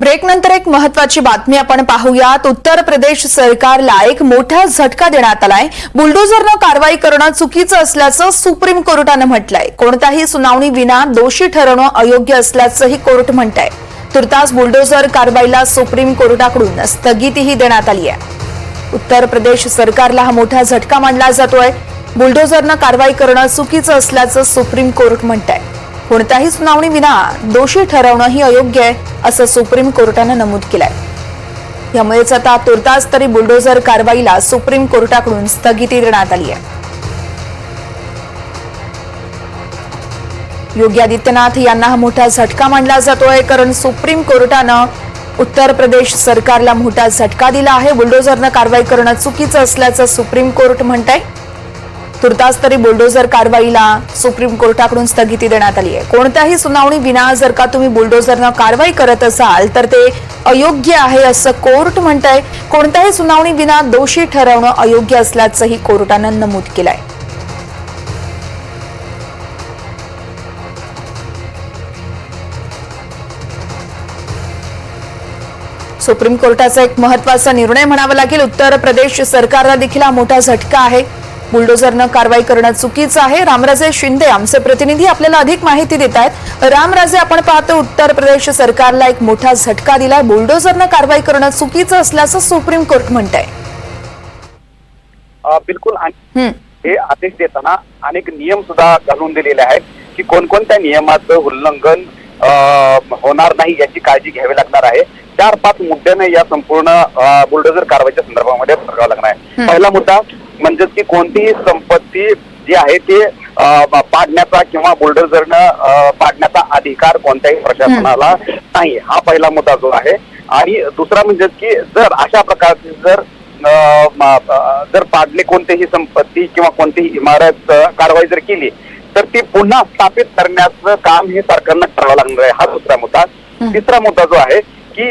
Break नंतर एक महत्वाची बातमी आपण पाहूयात. उत्तर प्रदेश सरकारला एक मोठा झटका देण्यात आलाय. बुलडोझरनं कारवाई करणं चुकीचं असल्याचं सुप्रीम कोर्टानं म्हटलंय. कोणत्याही सुनावणी विना दोषी ठरवणं अयोग्य असल्याचंही कोर्ट म्हणतंय. तुर्तास बुलडोझर कारवाईला सुप्रीम कोर्टाकडून स्थगितीही देण्यात आली आहे. उत्तर प्रदेश सरकारला हा मोठा झटका मानला जातोय. बुलडोझरनं कारवाई करणं चुकीचं असल्याचं सुप्रीम कोर्ट म्हणतंय. कोणत्याही सुनावणी विना दोषी ठरवणं ही अयोग्य आहे असं सुप्रीम कोर्टानं नमूद केलंय. यामुळेच आता तुर्तास तरी बुलडोझर कारवाईला सुप्रीम कोर्टाकडून स्थगिती देण्यात आली आहे. योगी आदित्यनाथ यांना हा मोठा झटका मानला जातोय कारण सुप्रीम कोर्टानं उत्तर प्रदेश सरकारला मोठा झटका दिला आहे. बुलडोझरनं कारवाई करणं चुकीचं असल्याचं सुप्रीम कोर्ट म्हणतंय. तुर्तास तरी बुलडोझर कारवाईला सुप्रीम कोर्टाकडून स्थगिती देण्यात आली आहे. कोणत्याही सुनावणी विना जर का तुम्ही बुलडोझरनं कारवाई करत असाल तर ते अयोग्य आहे असं कोर्ट म्हणत आहे कोणत्याही सुनावणी विना दोषी ठरवणं अयोग्य असल्याचंही कोर्टानं नमूद केलंय. सुप्रीम कोर्टाचा एक महत्त्वाचा निर्णय म्हणावा लागेल. उत्तर प्रदेश सरकारला देखील हा मोठा झटका आहे. बुलडोझरनं कारवाई करणं चुकीचं आहे. रामराजे शिंदे आमचे प्रतिनिधी आपल्याला अधिक माहिती देत आहेत. रामराजे आपण पाहतो उत्तर प्रदेश सरकारला एक मोठा झटका दिलाय. बुलडोझरनं कारवाई करणं चुकीचं असल्याचं सुप्रीम कोर्ट म्हणत आहे अ, बिलकुल. हे. आदेश देताना अनेक नियम सुद्धा घालून दिलेले आहेत की कोणकोणत्या नियमाचं उल्लंघन होणार नाही याची काळजी घ्यावी लागणार आहे. चार पाच मुद्द्याने या संपूर्ण बुलडोझर कारवाईच्या संदर्भामध्ये बघावं लागणार आहे. पहिला मुद्दा म्हणजे की कोणतीही संपत्ती जी आहे ती पाडण्याचा किंवा बुलडोझरनं पाडण्याचा अधिकार कोणत्याही प्रशासनाला नाही. हा पहिला मुद्दा जो आहे. आणि दुसरा म्हणजे की जर अशा प्रकारचे जर जर पाडले कोणतीही संपत्ती किंवा कोणतीही इमारत कारवाई जर केली तर ती पुन्हा स्थापित करण्याचं काम हे सरकारनं करावं लागणार आहे. हा दुसरा मुद्दा. तिसरा मुद्दा जो आहे की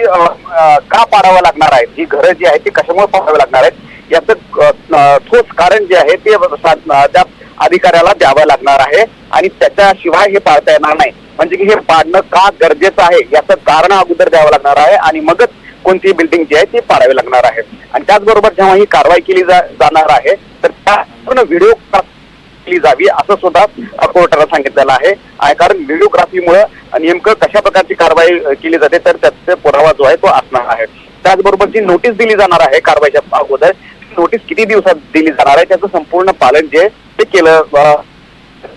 का पाडावं लागणार आहे? ही घरं जी आहेत ती कशामुळे पाडावी लागणार आहेत? याचं ठोस कारण जे आहे ते त्या अधिकाऱ्याला द्यावं लागणार आहे आणि त्याच्याशिवाय हे पाळता येणार नाही. म्हणजे की हे पाडणं का गरजेचं आहे याचं कारण अगोदर द्यावं लागणार आहे आणि मगच कोणती बिल्डिंग जी आहे ती पाडावी लागणार आहे. आणि त्याचबरोबर जेव्हा ही कारवाई केली जा- जाणार आहे तर त्या पूर्ण व्हिडिओ केली जावी असं सुद्धा कोर्टाला सांगितलेलं आहे. कारण व्हिडिओग्राफीमुळे नेमकं कशा प्रकारची कारवाई केली जाते तर त्याचा पुरावा जो आहे तो असणार आहे. त्याचबरोबर जी नोटीस दिली जाणार आहे कारवाईच्या अगोदर नोटीस किती दिवसात दिली जाणार आहे त्याचं संपूर्ण पालन जे ते केलं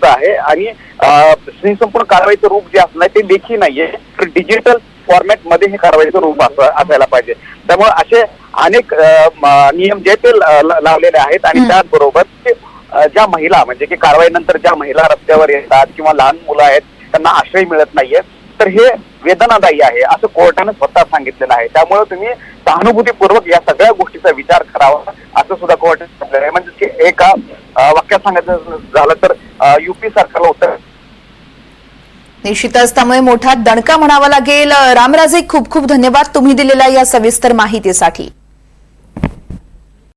आहे. आणि संपूर्ण कारवाईचं रूप जे असणार ते लेखी नाहीये. तर डिजिटल फॉर्मॅटमध्ये हे कारवाईचं रूप असं- असायला पाहिजे. त्यामुळे असे अनेक नियम जे ते लावलेले आहेत. आणि त्याचबरोबर ज्या महिला म्हणजे की कारवाईनंतर ज्या महिला रस्त्यावर येतात किंवा लहान मुलं आहेत त्यांना आश्रय मिळत नाहीये. तर हे वेदनादायी आहे असं कोर्टाने स्वतः सांगितलेलं आहे. त्यामुळे तुम्ही सहानुभूतीपूर्वक या सगळ्या गोष्टीचा विचार करावा असं सुद्धा कोर्टाने म्हटलेलं आहे. म्हणजे की एका वाक्यात सांगायचं झालं तर युपी सरकारला उत्तर निश्चितच. त्यामुळे मोठा दणका म्हणावा लागेल. रामराजे खूप खूप धन्यवाद तुम्ही दिलेल्या या सविस्तर माहितीसाठी.